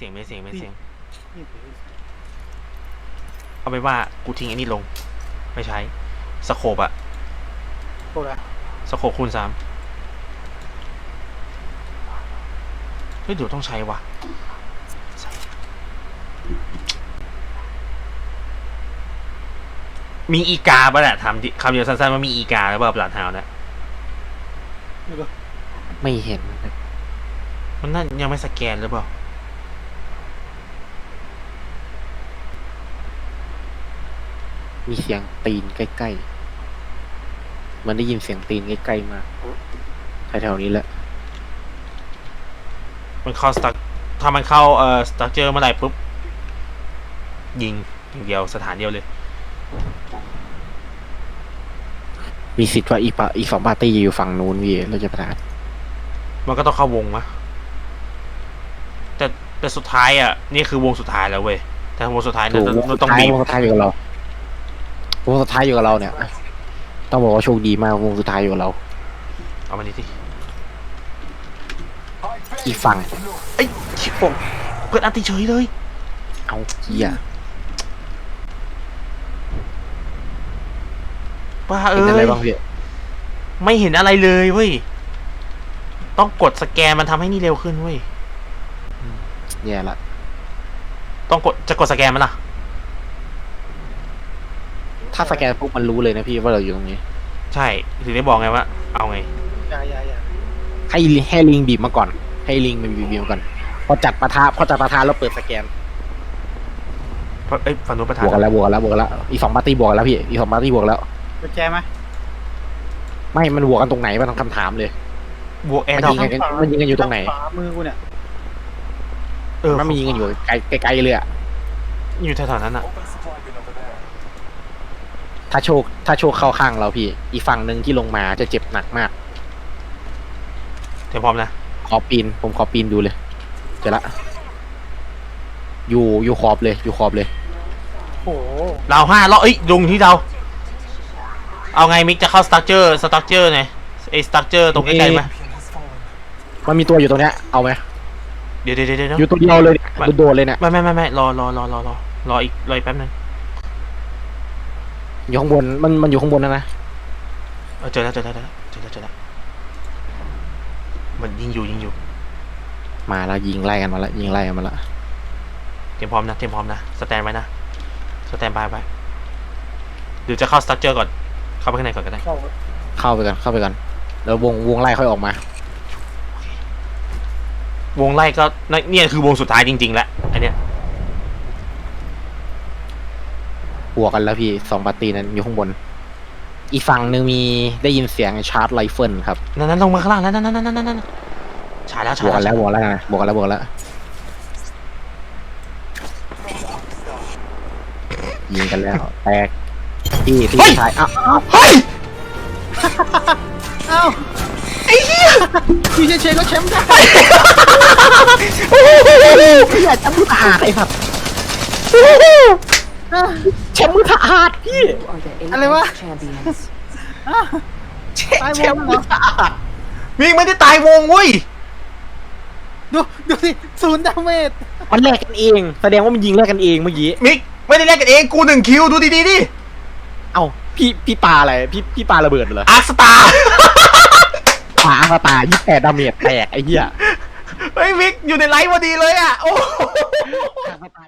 เสียงไม่เสียงไม่เสียงนี่เอาไปนว่ากูทิ้งไอ้นี่ลง ไม่ใช้สโคบอะโคตรอะสโคบคูณสามเฮ้ยเดี๋ยวต้องใช้วะใส่มีอีกาปะเนี่ยถามดิคำเดียวสั้นๆว่ามีอีกาหรือเปล่าปลาดเท้าเนี่ยไม่รู้ไม่เห็นนะครับมันน่ายังไม่สแกนหรือเปล่า มีเสียงตีนใกล้ๆ มันได้ยินเสียงตีนใกล้ๆมากแถวๆนี้แหละ มันเข้าสตั๊กถ้ามันเข้าเอ่อสตั๊กเจอร์เมื่อไหร่ปุ๊บ ยิงอย่างเดียวสถานเดียวเลย มีสิทธิ์ว่าอีปะอีสองปาร์ตี้อยู่ฝั่งนู้นพี่เราจะประทานมันก็ต้องเข้าวงมะแต่แต่สุดท้ายอะ นี่คือวงสุดท้ายแล้วเว้ยแต่วงสุดท้ายถูเนี่ยกต้องวงสุดต้องท้ายบีบวงสุดท้ายอยู่กับเรา วงสุดท้ายอยู่กับเราเนี่ย ต้องบอกว่าโชคดีมากวงสุดท้ายอยู่กับเรา เอามาดิที่อีกฝั่ง เอ้ยชิบงเปิดอันติเฉยเลย เอาเกียร์บ้าเห็เอ้นอะไรยบ้างพี่ไม่เห็นอะไรเลยเว้ย ต้องกดสแกนมันทำให้นี่เร็วขึ้นเว้ยแย่ละต้องกดจะกดสแกนมันล่ะ ถ้าสแกนปุ๊บมันรู้เลยนะพี่ว่าเราอยู่ตรงนี้ ใช่ถึงได้บอกไงว่า เอาไง อย่าอย่าอย่าให้ให้ลิงบีบมาก่อน ให้ลิงมันบีบมาก่อน พอจัดประทะพอจัดประทะแล้วเปิดสแกน เพราะเอ้ยฝันนู้นประบธานวกกันแล้วบวกกันแล้วบวกกันแล้ว อีกสองปาร์ตี้บวกกันแล้วพี่ อีกสองปาร์ตี้บวกแล้ว กุญแจไหมไม่ มันบวกกันตรงไหนมันต้องคำถามเลย บวกแอมันร์ดรอยิงกันมันยิงกันอยู่ตรงไหนขวามือกูเนี่ยเออมันมียิงกันอยู่ไกลไกลๆเลยอะอยู่แถวๆนั้นอะ ถ้าโชคถ้าโชคเข้าข้างเราพี่ อีกฝั่งหนึ่งที่ลงมาจะเจ็บหนักมาก เตรียมพร้อมนะ ขอปีน ผมขอปีนดูเลย เจอละ อยู่อยู่ขอบเลย อยู่ขอบเลย โอ้โหเราห้าเราเอ้ยลงที่เรา เอาไงมิกจะเข้าสตั๊กเจอร์สตั๊กเจอร์ไงไอสตั๊กเจอร์ตรงใกล้ๆไหมมันมีตัวอยู่ตรงเนี้ย เอาไหมเดี๋ยวเดี๋ยวเดี๋ยวเดี๋ยวอยู่ตัวเดียวเลยเนี่ยโดดๆเลยเนี่ย ไม่ไม่ไม่ไม่รอรอรอรอรอรออีกรออีกแป๊บนึง อยู่ข้างบน มันมันอยู่ข้างบนนะนะเออเจอแล้วเจอแล้วเจอแล้วเจอแล้วเจอแล้วมันยิงอยู่ยิงอยู่มาแล้วยิงไล่กันมาแล้วยิงไล่กันมาแล้วเตรียมพร้อมนะเตรียมพร้อมนะสแตนไว้นะสแตนบายไว้หรือจะเข้าสตั๊กเจอร์ก่อนเข้าไปข้างในก่อนก็ได้เข้าเข้าไปกันเข้าไปกันแล้ววงวงไล่ค่อยออกมา วงไล่ก็นั่นเนี่ยคือวงสุดท้ายจริงๆแล้วอันเนี้ย บ วกกันแล้วพี่สองปาร์ตี้นั้นอยู่ข้างบน อีกฝั่งหนึ่งมีได้ยินเสียงชาร์จไรเฟิลครับนั่นนั่นลงมาข้างล่างนั่นนั่นนั่นนั่นนั่นฉายแล้วบฉายวกกันแล้แล้ววบวกแล้วนะบวกกันแล้วบวกกันแล้วยิงกันแล้ว แตกที่ที่ท้ายอ้าวเฮ้ยเอ้าไอ้เหี้ยพี่เชยๆก็แชมป์ได้พี่อยากจะมือสะอาดไอ้สัตว์ แชมป์มือสะอาดพี่ อะไรวะ champions. ตายวแชงมป์เหมืรออสะอาดมิกไม่ได้ตายวงเว้ย ดูดูสิศูนย์ดาเมจมันแลกกันเอง แสดงว่ามันยิงแลกกันเองเมื่อกี้ มิกไม่ได้แลกกันเองกูหนึ่งคิวดูดีๆดิเอ้าพี่พี่ปาอะไร พี่พี่ปาระเบิดเหรออาร์สตาร์ ปาอาตายี่แปดดาเมจแตกไอ้เหี้ย เฮ้ยมิกอยู่ในไลฟ์พอดีเลยอะ โอ้โห